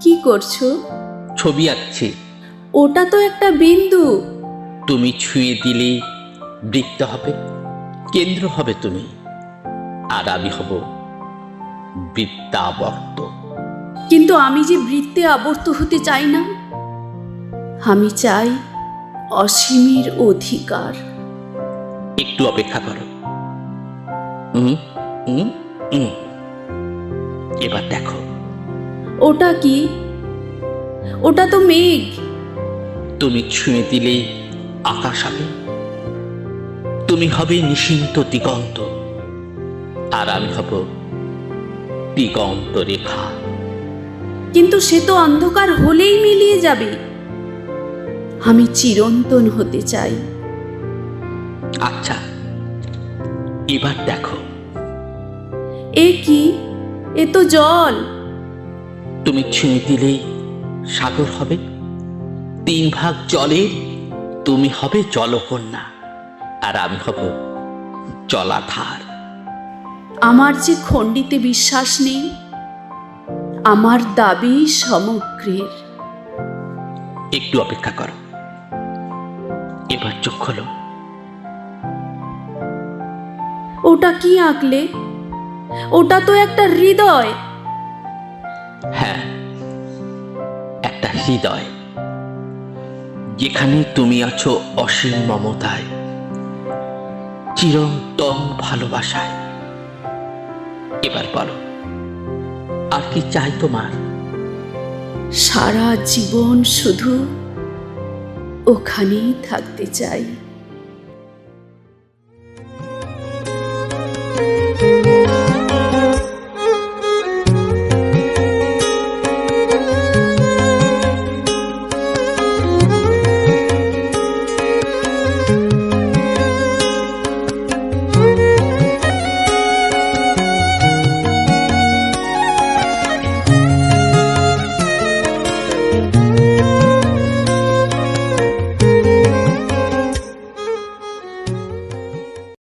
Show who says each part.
Speaker 1: কি করছ?
Speaker 2: ছবি আঁকছি।
Speaker 1: ওটা তো একটা বিন্দু।
Speaker 2: তুমি ছুঁয়ে দিলেই বৃত্ত হবে কেন্দ্র হবে তুমি। আর আমি হব বৃত্তাবর্ত।
Speaker 1: কিন্তু আমি যে বৃত্তে আবর্ত হতে চাই না আমি চাই অসীমের অধিকার।
Speaker 2: একটু অপেক্ষা করো। হুম হুম হুম এবার দেখো।
Speaker 1: ওটা কি? ওটা তো মেঘ।
Speaker 2: তুমি ছুঁয়ে দিলেই আকাশ হবে। তুমি হবে নিশিন্ত দিগন্ত। আর আমি হব দিগন্ত রেখা।
Speaker 1: কিন্তু সে তো অন্ধকার হলেই মিলিয়ে যাবে। আমি চিরন্তন হতে চাই।
Speaker 2: আচ্ছা এবার দেখো।
Speaker 1: এ কি? এ তো জল।
Speaker 2: তুমি ছুঁয়ে দিলেই সাগর হবে। তিন ভাগ জলের তুমি হবে জলকন্যা আর আমি হব জলাধার।
Speaker 1: আমার যে খণ্ডিতে বিশ্বাস নেই আমার দাবি সমগ্রের।
Speaker 2: একটু অপেক্ষা করো। এবার চোখ খোলো।
Speaker 1: ওটা কি আঁকলে ওটা তো একটা হৃদয়।
Speaker 2: হ্যাঁ একটা হৃদয়। যেখানে তুমি আছো অসীম মমতায় চিরন্তন ভালোবাসায়। এবার বলো আর কি চাই তোমার?
Speaker 1: সারা জীবন শুধু ওখানেই থাকতে চাই।